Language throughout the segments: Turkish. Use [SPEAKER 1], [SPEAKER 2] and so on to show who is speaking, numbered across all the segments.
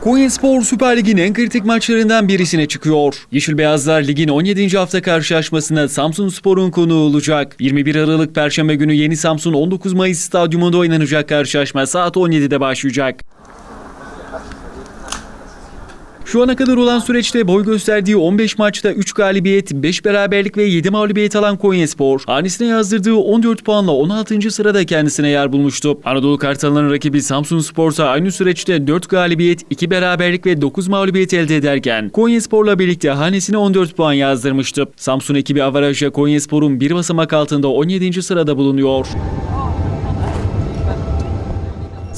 [SPEAKER 1] Konyaspor Süper Lig'in en kritik maçlarından birisine çıkıyor. Yeşil Beyazlar ligin 17. hafta karşılaşmasında Samsun Spor'un konuğu olacak. 21 Aralık Perşembe günü Yeni Samsun 19 Mayıs stadyumunda oynanacak karşılaşma saat 17'de başlayacak. Şu ana kadar olan süreçte boy gösterdiği 15 maçta 3 galibiyet, 5 beraberlik ve 7 mağlubiyet alan Konyaspor, hanesine yazdırdığı 14 puanla 16. sırada kendisine yer bulmuştu. Anadolu Kartal'ın rakibi Samsun Spor'sa aynı süreçte 4 galibiyet, 2 beraberlik ve 9 mağlubiyet elde ederken Konyaspor'la birlikte hanesine 14 puan yazdırmıştı. Samsun ekibi avarajla Konyaspor'un bir basamak altında 17. sırada bulunuyor.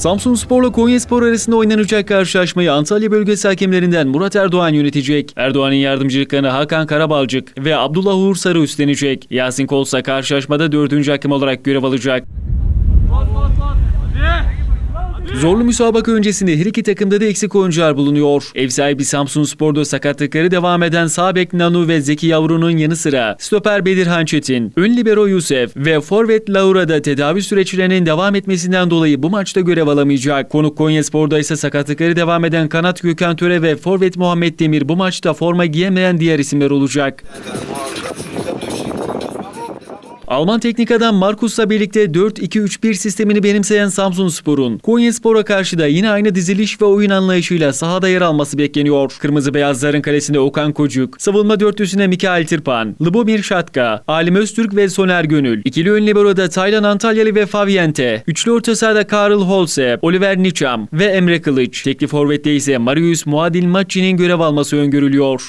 [SPEAKER 1] Samsun Spor'la Konyaspor arasında oynanacak karşılaşmayı Antalya bölgesi hakemlerinden Murat Erdoğan yönetecek. Erdoğan'ın yardımcılıklarını Hakan Karabalcık ve Abdullah Uğur Sarı üstlenecek. Yasin Kolsa karşılaşmada dördüncü hakem olarak görev alacak. Zorlu müsabaka öncesinde her iki takımda da eksik oyuncular bulunuyor. Ev sahibi Samsun Spor'da sakatlıkları devam eden sağ bek Nanu ve Zeki Yavru'nun yanı sıra stoper Bedirhan Çetin, ön libero Yusuf ve forvet Laura da tedavi süreçlerinin devam etmesinden dolayı bu maçta görev alamayacak. Konuk Konyaspor'da ise sakatlıkları devam eden kanat Gökhan Töre ve forvet Muhammed Demir bu maçta forma giyemeyen diğer isimler olacak. Alman teknik adam Markus'la birlikte 4-2-3-1 sistemini benimseyen Samsun Spor'un Konyaspor'a karşı da yine aynı diziliş ve oyun anlayışıyla sahada yer alması bekleniyor. Kırmızı Beyazların kalesinde Okan Kocuk, savunma dörtlüsüne Mikael Tırpan, Lubomir Şatka, Alim Öztürk ve Soner Gönül, ikili ön libero'da Taylan Antalyalı ve Faviente, üçlü orta sahada Karl Holse, Oliver Nicham ve Emre Kılıç, tekli forvette ise Marius Muadil Macci'nin görev alması öngörülüyor.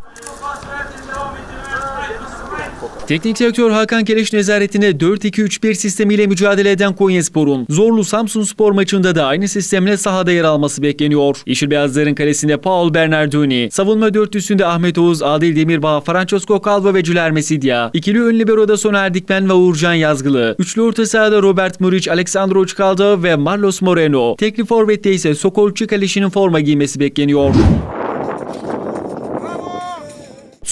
[SPEAKER 1] Teknik direktör Hakan Keleş nezaretinde 4-2-3-1 sistemiyle mücadele eden Konyaspor'un zorlu Samsun Spor maçında da aynı sistemle sahada yer alması bekleniyor. Yeşil Beyazların kalesinde Paul Bernardoni, savunma dörtlüsünde Ahmet Oğuz, Adil Demirbağ, Francesco Calvo ve Cüler Mesidia, ikili ön libero'da Soner Dikmen ve Uğurcan Yazgılı, üçlü orta sahada Robert Muric, Alexandro Çikaldo ve Marlos Moreno, tekli forvette ise Sokol Çikaliş'in forma giymesi bekleniyor.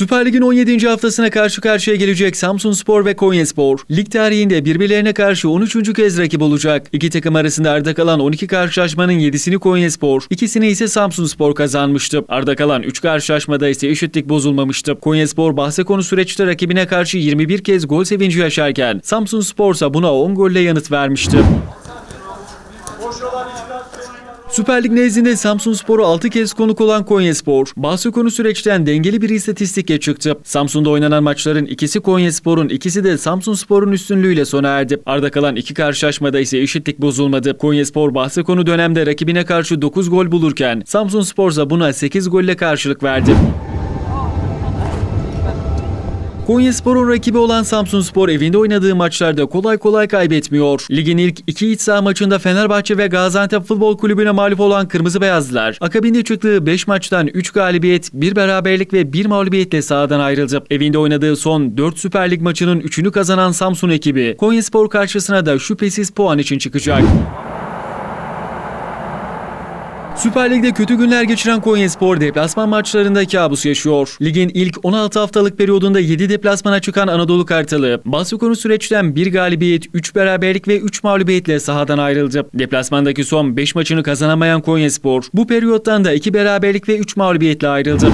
[SPEAKER 1] Süper Lig'in 17. haftasına karşı karşıya gelecek Samsun Spor ve Konyaspor, lig tarihinde birbirlerine karşı 13. kez rakip olacak. İki takım arasında arda kalan 12 karşılaşmanın 7'sini Konyaspor, ikisini ise Samsun Spor kazanmıştı. Arda kalan 3 karşılaşmada ise eşitlik bozulmamıştı. Konyaspor bahse konu süreçte rakibine karşı 21 kez gol sevinci yaşarken, Samsun Spor ise buna 10 golle yanıt vermişti. Süper Lig nezdinde Samsun Spor'u 6 kez konuk olan Konyaspor, bahsi konu süreçten dengeli bir istatistikle çıktı. Samsun'da oynanan maçların ikisi Konyaspor'un, ikisi de Samsun Spor'un üstünlüğüyle sona erdi. Arda kalan iki karşılaşmada ise eşitlik bozulmadı. Konyaspor bahsi konu dönemde rakibine karşı 9 gol bulurken, Samsun Spor buna 8 golle karşılık verdi. Konyaspor'un rakibi olan Samsunspor evinde oynadığı maçlarda kolay kolay kaybetmiyor. Ligin ilk iki iç saha maçında Fenerbahçe ve Gaziantep Futbol Kulübü'ne mağlup olan Kırmızı Beyazlılar, akabinde çıktığı 5 maçtan 3 galibiyet, 1 beraberlik ve 1 mağlubiyetle sahadan ayrıldı. Evinde oynadığı son 4 Süper Lig maçının 3'ünü kazanan Samsun ekibi, Konyaspor karşısına da şüphesiz puan için çıkacak. Süper Lig'de kötü günler geçiren Konyaspor deplasman maçlarında kabus yaşıyor. Ligin ilk 16 haftalık periyodunda 7 deplasmana çıkan Anadolu Kartalı, konu süreçten 1 galibiyet, 3 beraberlik ve 3 mağlubiyetle sahadan ayrıldı. Deplasmandaki son 5 maçını kazanamayan Konyaspor, bu periyottan da 2 beraberlik ve 3 mağlubiyetle ayrıldı.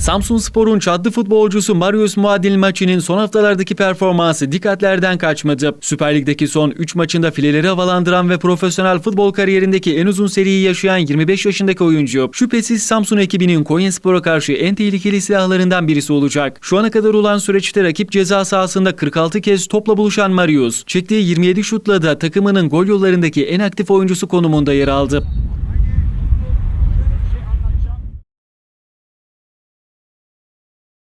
[SPEAKER 1] Samsun Spor'un çadlı futbolcusu Marius Muadil Maçi'nin son haftalardaki performansı dikkatlerden kaçmadı. Süper Lig'deki son 3 maçında fileleri havalandıran ve profesyonel futbol kariyerindeki en uzun seriyi yaşayan 25 yaşındaki oyuncu, şüphesiz Samsun ekibinin Konyaspor'a karşı en tehlikeli silahlarından birisi olacak. Şu ana kadar olan süreçte rakip ceza sahasında 46 kez topla buluşan Marius, çektiği 27 şutla da takımının gol yollarındaki en aktif oyuncusu konumunda yer aldı.